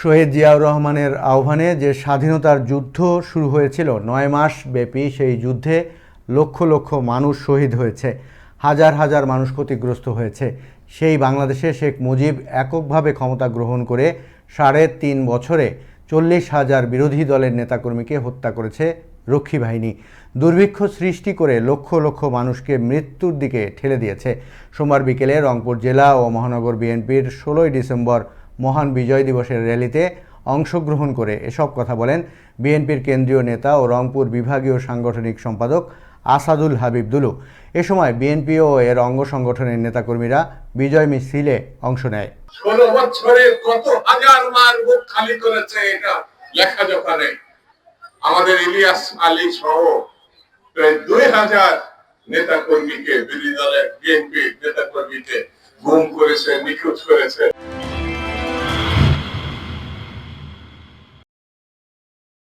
শহীদ জিয়াউর রহমানের আহ্বানে যে স্বাধীনতার যুদ্ধ শুরু হয়েছিল, নয় মাস ব্যাপী সেই যুদ্ধে লক্ষ লক্ষ মানুষ শহীদ হয়েছে, হাজার হাজার মানুষ ক্ষতিগ্রস্ত হয়েছে। সেই বাংলাদেশে শেখ মুজিব এককভাবে ক্ষমতা গ্রহণ করে সাড়ে তিন বছরে চল্লিশ হাজার বিরোধী দলের নেতাকর্মীকে হত্যা করেছে রক্ষী বাহিনী। দুর্ভিক্ষ সৃষ্টি করে লক্ষ লক্ষ মানুষকে মৃত্যুর দিকে ঠেলে দিয়েছে। সোমবার বিকেলে রংপুর জেলা ও মহানগর বিএনপির ষোলোই ডিসেম্বর মহান বিজয় দিবসের র্যালিতে অংশগ্রহণ করে এসব কথা বলেন বিএনপির কেন্দ্রীয় নেতা ও রংপুর বিভাগীয় সাংগঠনিক সম্পাদক আসাদুল হাবিব দুলু। এ সময় বিএনপি ও এর অঙ্গ সংগঠনের নেতাকর্মীরা বিজয় মিছিলে অংশ নেয়। ষোলো বছরে কত হাজার মার বুক খালি করেছে এটা লেখা জোখা নেই আমাদের ইলিয়াস আলী সহ প্রায় দুই হাজার নেতা কর্মীকে বিরোধী দলের বিএনপি নেতা কর্মীকে গুম করেছে, নিখোঁজ করেছে।